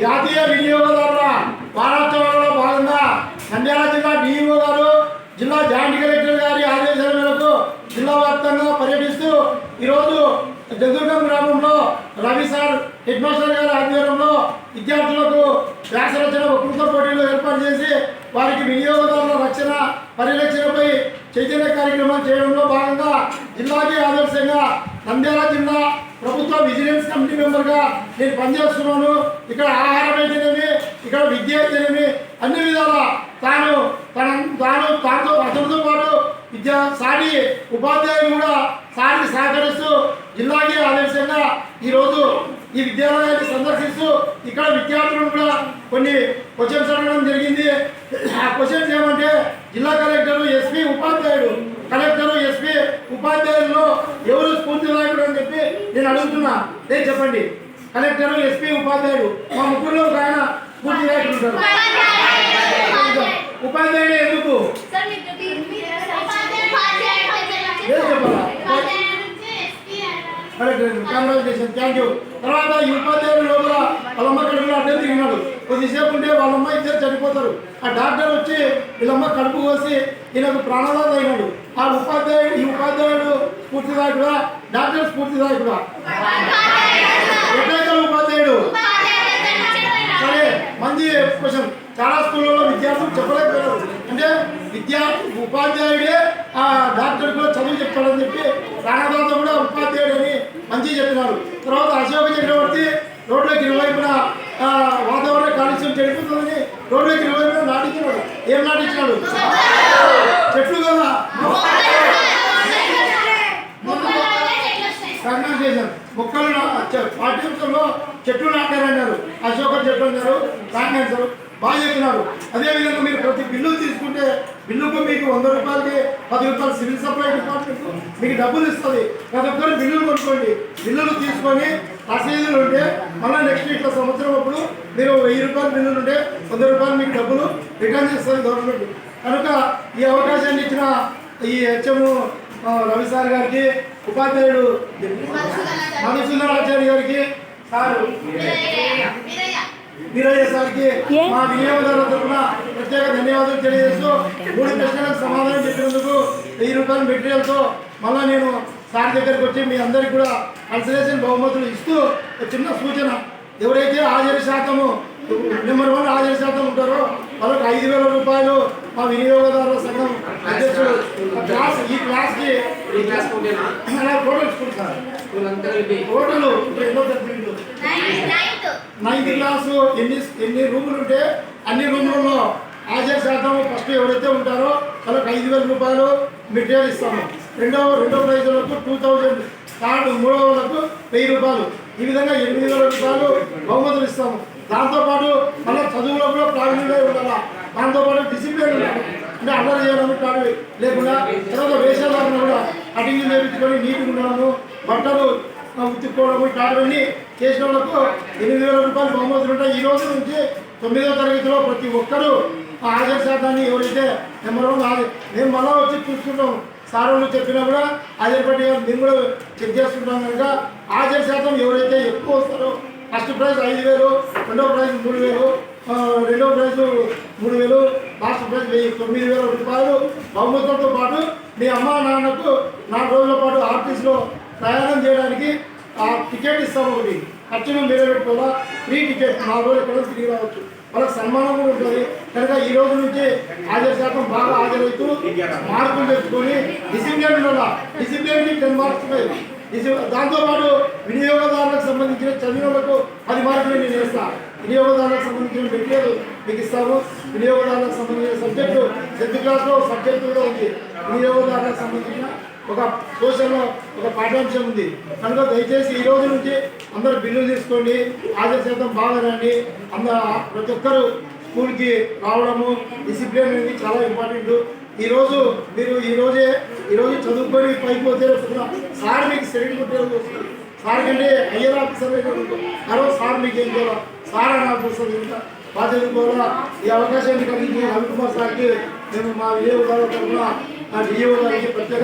జాతీయ వినియోగదారుల వారోత్సవాలలో భాగంగా నంద్యాల జిల్లా డిఈఓ గారు జిల్లా జాయింట్ కలెక్టర్ గారి ఆదేశాల మేరకు జిల్లా వ్యాప్తంగా పర్యటిస్తూ ఈరోజు జందుర్గం గ్రామంలో రవి సార్ హెడ్ మాస్టర్ గారి ఆధ్వర్యంలో విద్యార్థులకు వ్యాస రచన వక్తృత్వ పోటీలు ఏర్పాటు చేసి వారికి వినియోగదారుల రక్షణ పరిరక్షణపై చైతన్య కార్యక్రమం చేయడంలో భాగంగా జిల్లాకి ఆదర్శంగా నంద్యాల జిల్లా ప్రభుత్వ విజిలెన్స్ కమిటీ మెంబర్గా నేను పనిచేస్తున్నాను. ఇక్కడ ఆహారం అయితేనేమి ఇక్కడ విద్య అయితేనేమి అన్ని విధాల తాను తన తాను తాతో అతనితో పాటు విద్యా సాటి ఉపాధ్యాయులు కూడా సాటి సహకరిస్తూ జిల్లాకి ఆదర్శంగా ఈరోజు ఈ విద్యాలయాన్ని సందర్శిస్తూ ఇక్కడ విద్యార్థులను కూడా కొన్ని క్వశ్చన్స్ అడగడం జరిగింది. ఆ క్వశ్చన్స్ ఏమంటే జిల్లా కలెక్టర్ ఎస్పీ ఉపాధ్యాయుడు కలెక్టర్ ఎస్పీ ఉపాధ్యాయుల్లో ఎవరు స్ఫూర్తిదాయకుడు అని చెప్పి నేను అడుగుతున్నా. నేను చెప్పండి. కలెక్టర్ ఎస్పీ ఉపాధ్యాయుడు మా ముగ్గురులో ఒక ఆయన స్ఫూర్తిదాయకుడు ఉంటారు. ఉపాధ్యాయుడు ఎందుకు? కంగ్రాచులేషన్ థ్యాంక్ యూ తర్వాత ఈ ఉపాధ్యాయుడు లోపల వాళ్ళమ్మ కడుపులో అడ్డే తిరిగినాడు. కొద్దిసేపు ఉంటే వాళ్ళమ్మ ఇద్దరు చనిపోతారు. ఆ డాక్టర్ వచ్చి వీళ్ళమ్మ కడుపు కోసి ఈయనకు ప్రాణదాత అయినాడు. ఆ ఉపాధ్యాయుడు ఈ ఉపాధ్యాయుడు స్ఫూర్తిదాయకుడా? డాక్టర్ స్ఫూర్తిదాయకుడా? ఎట్లయితే ఉపాధ్యాయుడు? సరే మంచి క్వశ్చన్. చాలా స్కూళ్ళలో విద్యార్థులు చెప్పలేకపోయారు. అంటే విద్యా ఉపాధ్యాయుడే ఆ డాక్టర్ కూడా చదువు చెప్తాడని చెప్పి ప్రాణదాత కూడా ఉపాధ్యాయుడు అని మంచి చెప్పినారు తర్వాత అశోక చక్రవర్తి రోడ్లకు ఇరువైపున వాతావరణ కాలుష్యం చెడిపోతుందని రోడ్లకు ఇరువైపున నాటించినాడు. ఏం నాటించినాడు? చెట్లు కదా. సంఘం చేశారు మొక్కలు పాఠ్యాంశంలో చెట్లు నాటారన్నారు. అశోక చెట్లు అన్నారు. సాంఘించారు బాగా చెప్పినారు అదేవిధంగా మీరు ప్రతి బిల్లు తీసుకుంటే బిల్లుకు మీకు వంద రూపాయలకి పది రూపాయలు సివిల్ సప్లై డిపార్ట్మెంట్ మీకు డబ్బులు ఇస్తుంది. ప్రతి ఒక్కరు బిల్లులు కొనుక్కోండి. బిల్లులు తీసుకొని రసీదులు ఉంటే మళ్ళీ నెక్స్ట్ ఇట్లా సంవత్సరం అప్పుడు మీరు వెయ్యి రూపాయల బిల్లులు ఉంటే వంద రూపాయలు మీకు డబ్బులు రిటర్న్ చేస్తుంది గవర్నమెంట్. కనుక ఈ అవకాశాన్ని ఇచ్చిన ఈ హెచ్ఎం ఆ, రవి సార్ గారికి ఉపాధ్యాయుడు మధుసూదన్ ఆచార్య గారికి సారు. వీరయ్య సార్కి మా వినియోగదారుల తరఫున ప్రత్యేక ధన్యవాదాలు తెలియజేస్తూ మూడు ప్రశ్నలకు సమాధానం చెప్పినందుకు వెయ్యి రూపాయల మెటీరియల్తో మళ్ళీ నేను సార్ దగ్గరికి వచ్చి మీ అందరికి కూడా కన్సలేషన్ బహుమతులు ఇస్తూ చిన్న సూచన. ఎవరైతే హాజరు శాతము నెంబర్ వన్ హాజరు శాతం ఉంటారో వాళ్ళకి ఐదు వేల రూపాయలు మా వినియోగదారుల సంఘం అధ్యక్షుడు క్లాస్ ఈ క్లాస్కి అలా టోటల్ టోటల్ ఎన్నో నైన్త్ క్లాస్ ఎన్ని ఎన్ని రూములు ఉంటే అన్ని రూములలో హాజరు శాతం ఫస్ట్ ఎవరైతే ఉంటారో వాళ్ళకి ఐదు వేల రూపాయలు మెటీరియల్ ఇస్తాము. రెండవ రెండవ ప్రైజ్ వరకు టూ థౌజండ్ థర్డ్ మూడవ వరకు వెయ్యి రూపాయలు. ఈ విధంగా ఎనిమిది వేల రూపాయలు బహుమతులు ఇస్తాము. దాంతోపాటు మన చదువులో కూడా ప్రావీణ్యంగా ఉండాలా? దాంతోపాటు డిసిప్లిన్ ఉండాలి? అంటే అల్లరి చేయడం కాదు. లేకుండా తర్వాత వేషధారణ కూడా కటింగ్ చేయించుకొని నీట్గా ఉండడము బట్టలు ఉతుక్కోవడం ఇట్లాంటివన్నీ చేసిన వాళ్ళకు ఎనిమిది వేల రూపాయలు బహుమతులు ఉంటాయి. ఈ రోజు నుంచి తొమ్మిదవ తరగతిలో ప్రతి ఒక్కరూ ఆ హాజరు శాతాన్ని ఎవరైతే నెంబర్ వన్ మేము మళ్ళా వచ్చి చూసుకుంటాం సార్ వాళ్ళు చెప్పినా కూడా హాజరు పట్టి మేము కూడా చెక్ చేస్తుంటాం కనుక హాజరు శాతం ఎవరైతే ఎక్కువ వస్తారో ఫస్ట్ ప్రైజ్ ఐదు వేలు రెండో ప్రైజ్ మూడు వేలు రెండవ రెండో ప్రైజ్ మూడు వేలు లాస్ట్ ప్రైజ్ వెయ్యి తొమ్మిది వేల రూపాయలు బహుమతులతో పాటు మీ అమ్మ నాన్నకు నాలుగు రోజుల పాటు ఆర్టీసీలో ప్రయాణం చేయడానికి ఆ టికెట్ ఇస్తాం ఒకటి. ఖర్చును మీరే పెట్టుకోవాలా? Free ticket. నాలుగు రోజులు ఎక్కడ తిరిగి రావచ్చు. మనకు సన్మానం కూడా ఉంటుంది. కనుక ఈ రోజు నుంచి హాజరు శాతం బాగా హాజరవుతూ మార్పులు తెచ్చుకొని డిసిప్లిన్ ఉండాలా? డిసిప్లిన్కి టెన్ మార్క్స్ దాంతోపాటు వినియోగదారులకు సంబంధించిన చదివినకు పది మార్కులు నేను వేస్తా వినియోగదారులకు సంబంధించిన మెటీరియల్ మీకు ఇస్తాము. వినియోగదారులకు సంబంధించిన సబ్జెక్టు టెన్త్ క్లాస్లో సబ్జెక్టు కూడా ఉంది. వినియోగదారులకు సంబంధించిన ఒక సోషల్లో ఒక పాఠ్యాంశం ఉంది. కనుక దయచేసి ఈ రోజు నుంచి అందరూ బిల్లులు తీసుకోండి హాజరు శాతం బాగా రండి. అందరూ ప్రతి ఒక్కరు స్కూల్కి రావడము డిసిప్లిన్ అనేది చాలా ఇంపార్టెంట్. ఈరోజు మీరు ఈరోజే ఈరోజు ఈ రోజు చదువుకొని పైకి పోతే సార్ మీకు సెకండ్ కొట్టే సార్ కంటే హయ్యర్ ఆఫీసర్ ఆ సార్ మీకు ఏం చేయాలి సార్ అని ఆఫీసర్ ఇంకా బాగా చదువుకోవాలా ఈ అవకాశాన్ని కలిగి రవికుమార్ సార్కి మేము మా వినియోగదారుల తరఫున మా డిఓ ప్రత్యేక